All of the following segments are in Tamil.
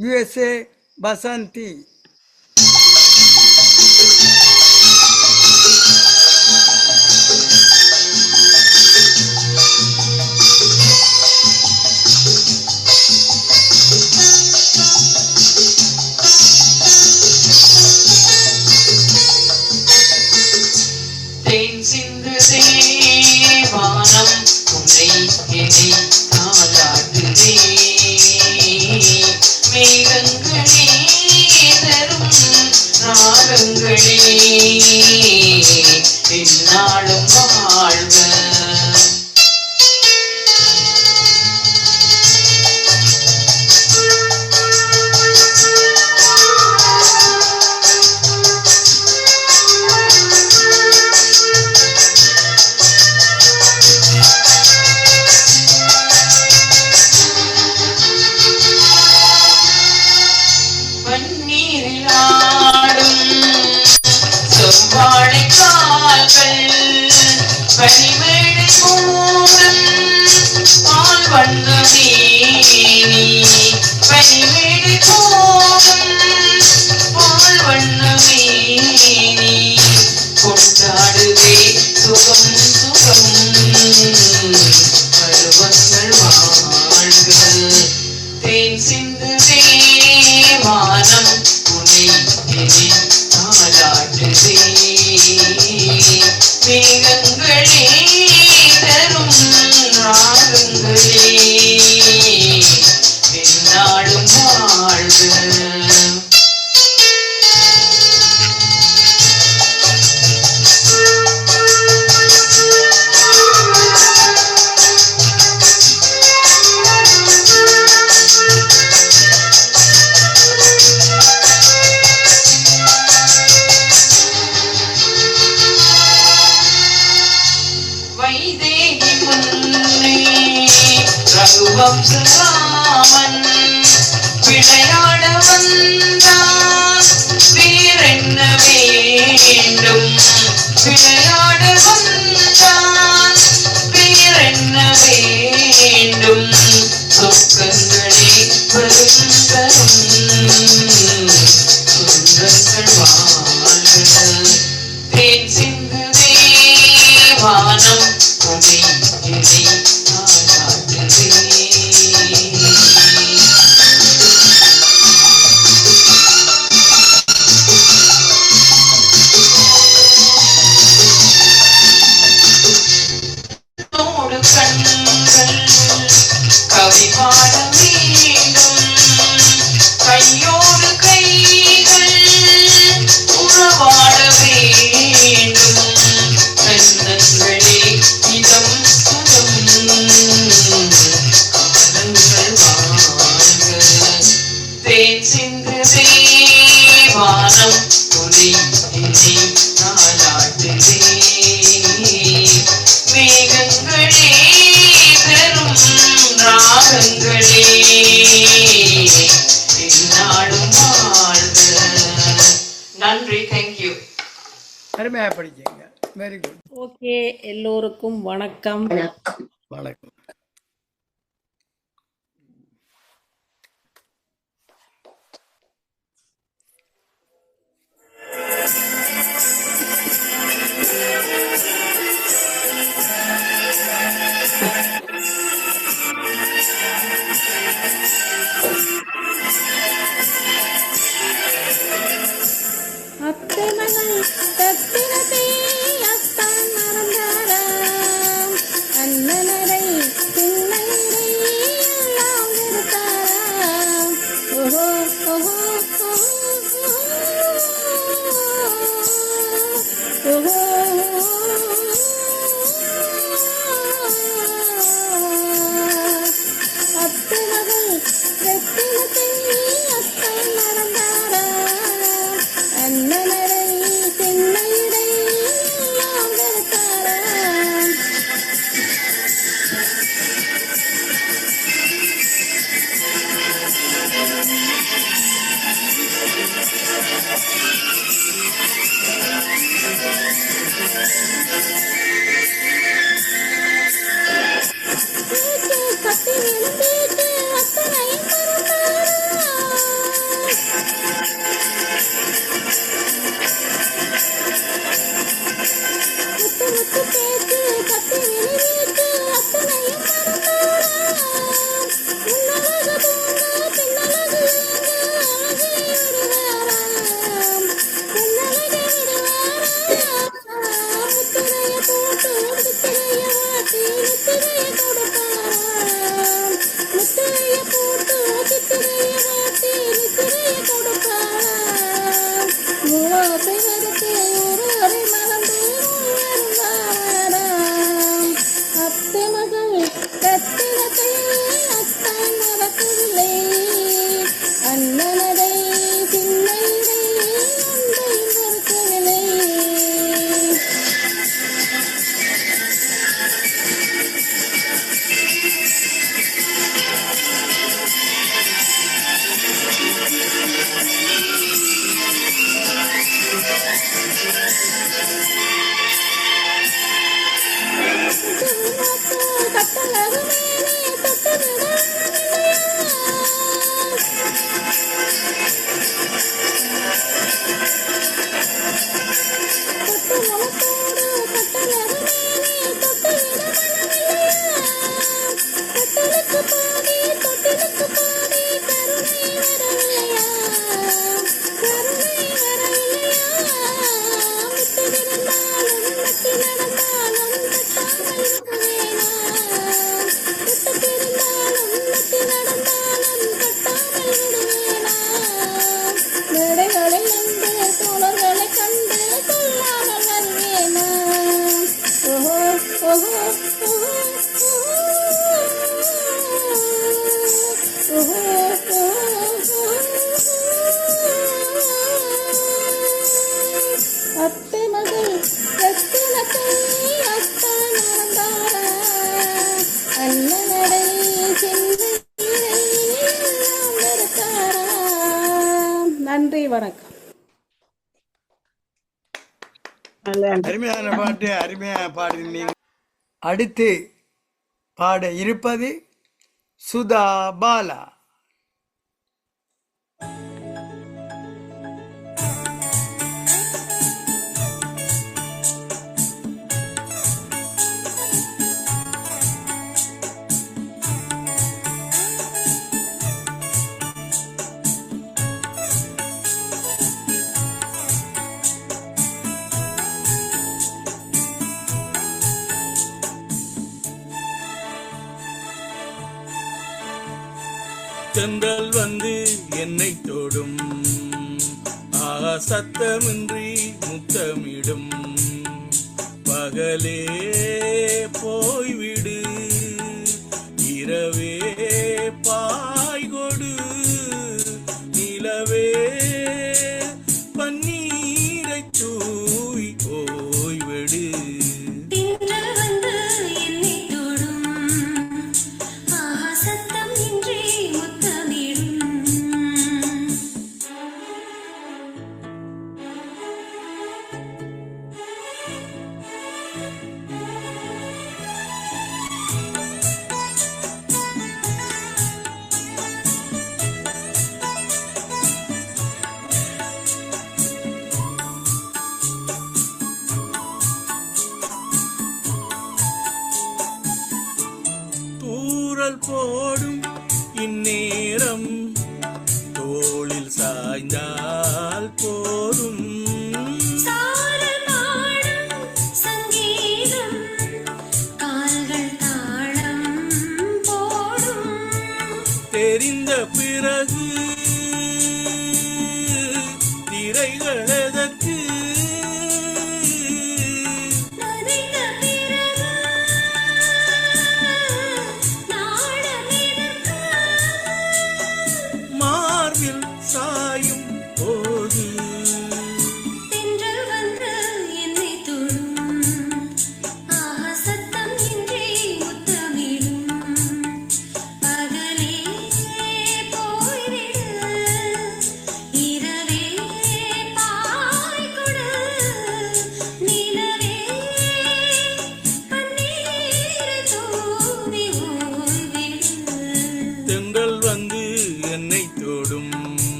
USA Basanti Thank you. நாளுங்களே. இந்நாளும் வாழ்க. Benny. நன்றி தேங்க்யூ அருமையாக படிச்சீங்க. வெரி குட் ஓகே எல்லோருக்கும் வணக்கம். வணக்கம். Thank. Tak tak tak வணக்கம். அருமையான பாட்டு அருமையாக பாடினீங்க அடுத்து பாட இருப்பது சுதா பாலா. தென்றல் வந்து என்னை தொடும். ஆ சத்தமின்றி காவல் போடும் இந்நேரம் தோளில் சாய்ந்தார்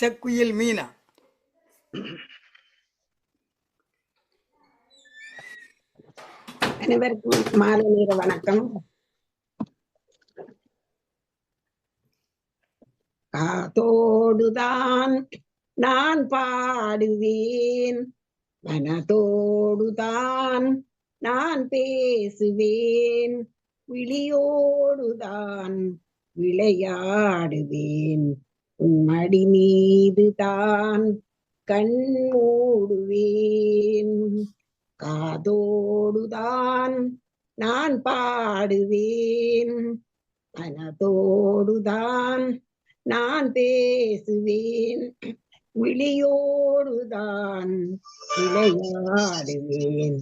இசக்குயில் மீனா? அனைவருக்கும் மாலை நேர வணக்கம். காத்தோடுதான் நான் பாடுவேன். மனதோடுதான் நான் பேசுவேன். விழியோடுதான் விளையாடுவேன். உன்மடி மீதுதான் கண் மூடுவேன். காதோடுதான் நான் பாடுவேன். மனதோடுதான் நான் பேசுவேன். விழியோடுதான் விளையாடுவேன்.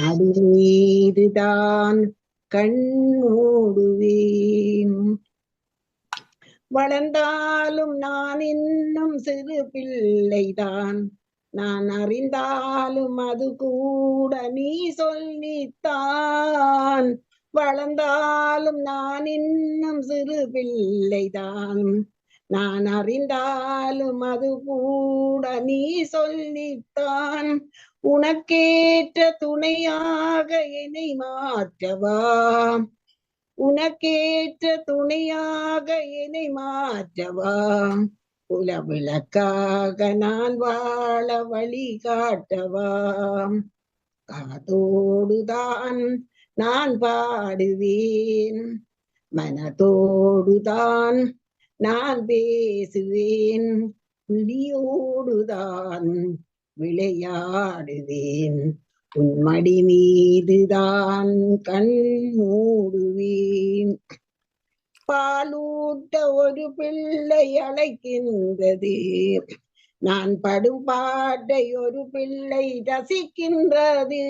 மடி மீதுதான் கண் மூடுவேன். வளர்ந்தாலும் நான் இன்னும் சிறு பிள்ளைதான். நான் அறிந்தாலும் அது கூட நீ சொல்லித்தான் வளர்ந்தாலும் நான் இன்னும் சிறு பிள்ளைதான். நான் அறிந்தாலும் அது கூட நீ சொல்லித்தான் உனக்கேற்ற துணையாக என்னை மாற்றவா? உனக்கேற்ற துணையாக என்னை மாற்றவா? குல விளக்காக நான் வாழ வழி காட்டவா? காதோடுதான் நான் பாடுவேன். மனதோடுதான் நான் பேசுவேன். விழியோடுதான் விளையாடுவேன். உன் மடி மீதுதான் கண் மூடுவேன். பாலூட்ட ஒரு பிள்ளை அழைக்கின்றது. நான் படும் பாட்டை ஒரு பிள்ளை ரசிக்கின்றது.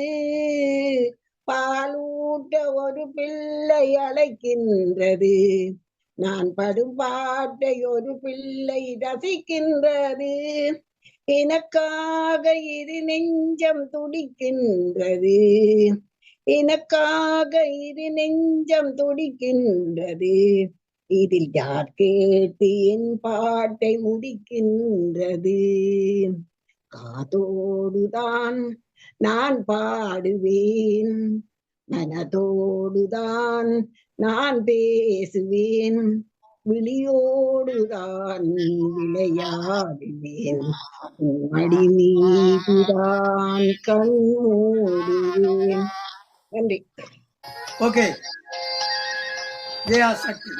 பாலூட்ட ஒரு பிள்ளை அழைக்கின்றது. நான் படும் பாட்டை ஒரு பிள்ளை ரசிக்கின்றது. எனக்காக இது நெஞ்சம் துடிக்கின்றது. எனக்காக இது நெஞ்சம் துடிக்கின்றது. இதில் யார் கேட்டு என் பாட்டை முடிக்கின்றது? காதோடுதான் நான் பாடுவேன். மனதோடுதான் நான் பேசுவேன். விழியோடுதான் விளையாடுவேன் உன் மடி மீதுதான் கண் மூடுவேன் நன்றி. ஓகே. ஜெயா சக்தி.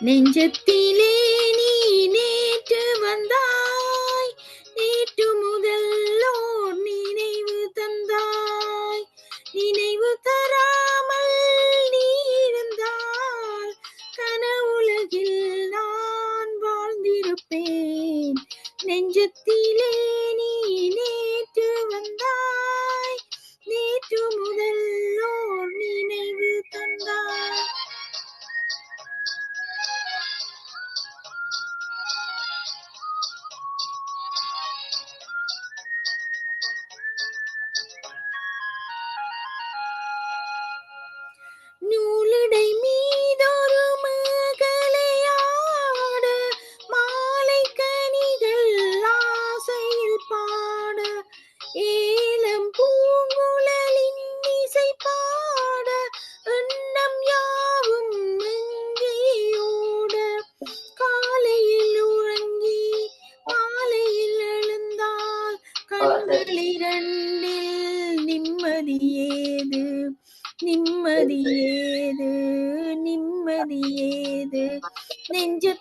நெஞ்சத்திலே கண்களிரண்டில் நிம்மதியேது? நிம்மதியேது? நிம்மதியேது? நெஞ்சு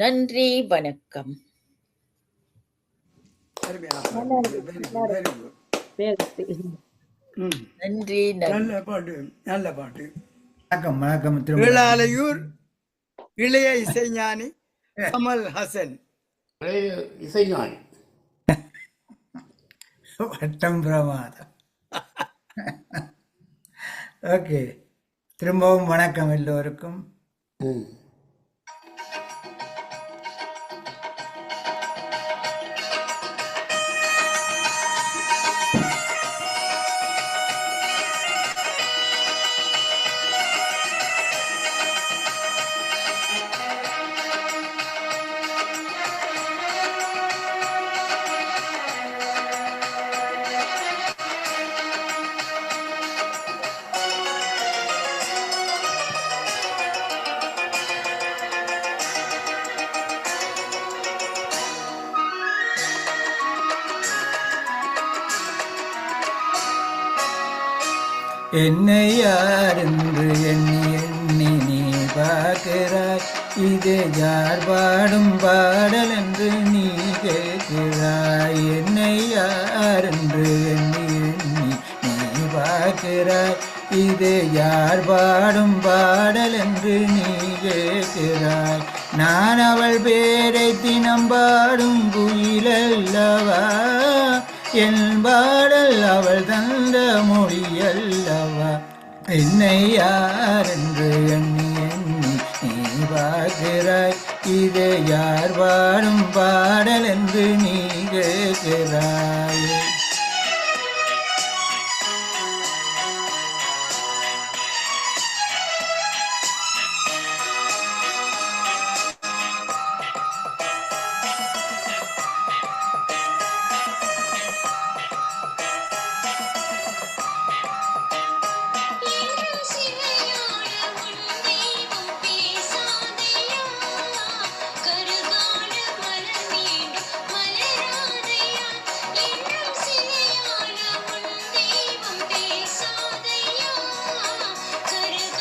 நன்றி வணக்கம். நன்றி நல்ல பாட்டு நல்ல பாட்டு. வணக்கம் வணக்கம் திரும்ப. கீழாலையூர் இளைய இசைஞானி கமல் ஹசன். இசைஞானி. வட்டம் பிரமாதம். ஓகே திரும்பவும் வணக்கம் எல்லோருக்கும். ம். என்னை யார் என்று எண்ணி எண்ணி நீ பார்க்கிறாய். இது யார் பாடும் பாடல் என்று நீ கேட்கிறாய். என்னை யார் என்று எண்ணி எண்ணி நீ பார்க்கிறாய். இது யார் பாடும் பாடல் என்று நீ கேட்கிறாய். நான் அவள் பேரை தினம் பாடும் குயிலல்லவா என் பாடல் அவள் தந்த மொழியல்ல என்னை யார் என்று எண்ணி எண்ணி நீ பார்க்கிறாய். இதை யார் வாடும் பாடல் என்று நீ கேட்கிறாய்.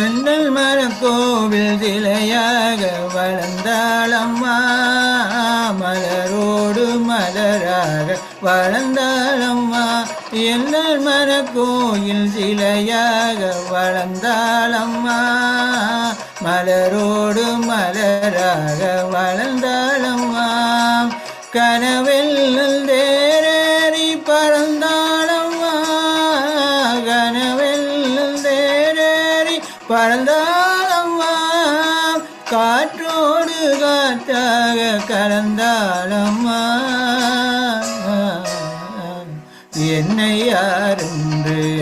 செந்தல் மரக்கோவில் சிலையாக வளர்ந்தாளம்மா மலரோடு மலராக வளர்ந்தாளம்மா எல்லல் மரக்கோயில் சிலையாக வளர்ந்தாளம்மா மலரோடு மலராக வளர்ந்த என்னை யார்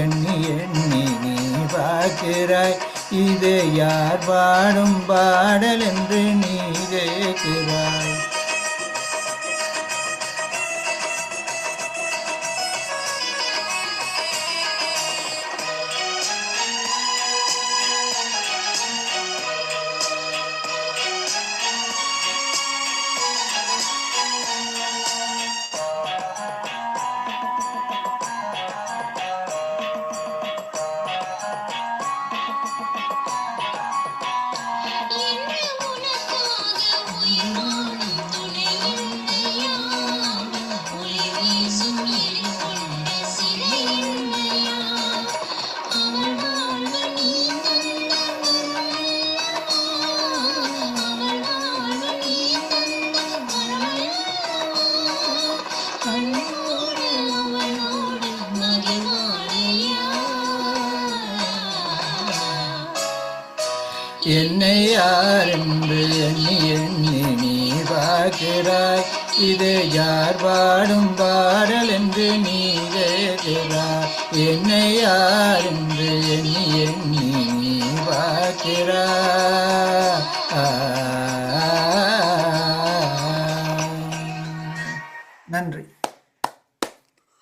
எண்ணி எண்ணி நீ பார்க்கிறாய். இது யார் பாடும் பாடல் என்று நீ கேட்கிறாய். என்னை யார் என்று எண்ணி எண்ணி நீ பார்க்கிறாய். இது யார் பாடும் பாடல் என்று நீ கேட்கிறாய். என்னை யார் என்று எண்ணி எண்ணி நீ பார்க்கிறாய். நன்றி.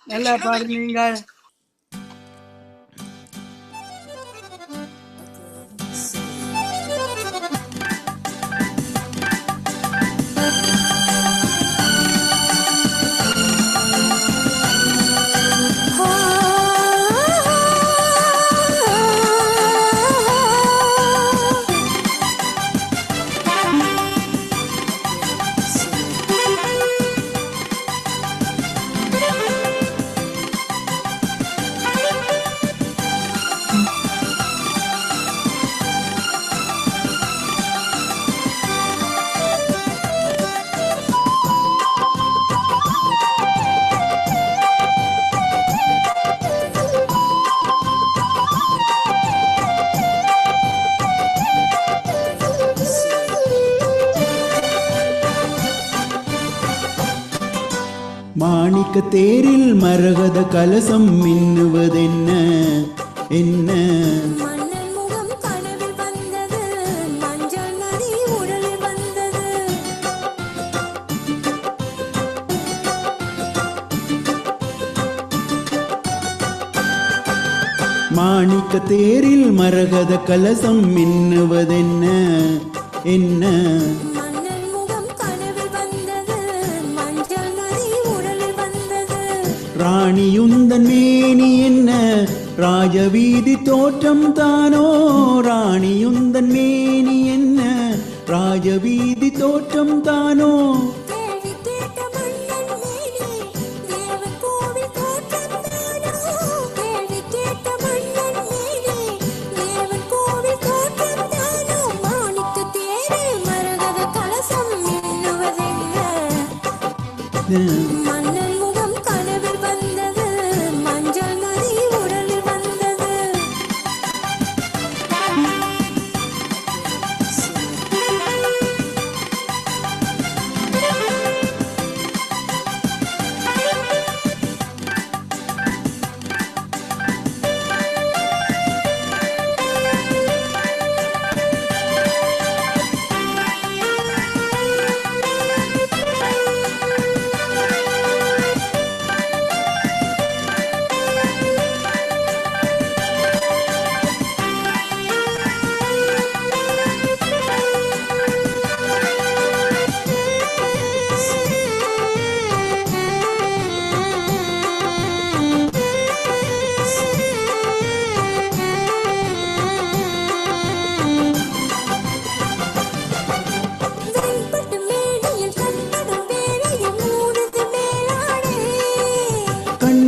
நல்லா பாடுனீங்கள் கலசம் மின்னுவதென்ன? என்ன? மாணிக்க தேரில் மரகத கலசம் மின்னுவதென்ன? என்ன? ராணியுந்தன் மேனி என்ன? ராஜவீதி தோற்றம் தானோ? ராணியுந்தன் மேனி என்ன? ராஜவீதி தோற்றம் தானோ?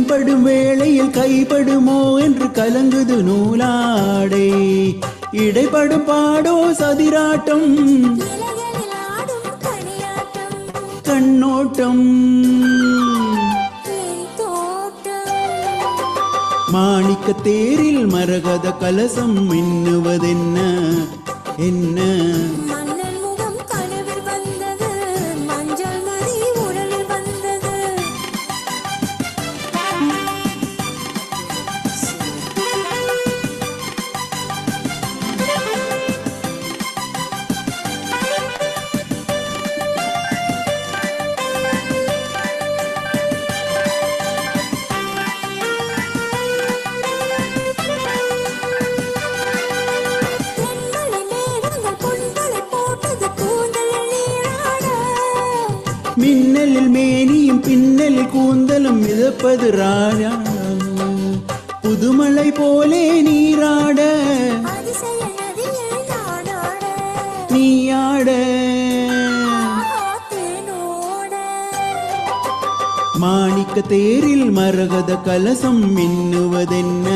கட்டும் வேளையில் கைப்படுமோ என்று கலங்குது நூலாடை. இடைப்படும் பாடோ சதிராட்டம். கண்ணோட்டம். மாணிக்க தேரில் மரகத கலசம் மின்னுவதென்ன? என்ன? மின்னலில் மேனியும் பின்னலில் கூந்தலும் மிதப்பது ராஜா. புதுமலை போலே நீராட. நீயாட மாணிக்க தேரில் மரகத கலசம் மின்னுவதென்ன?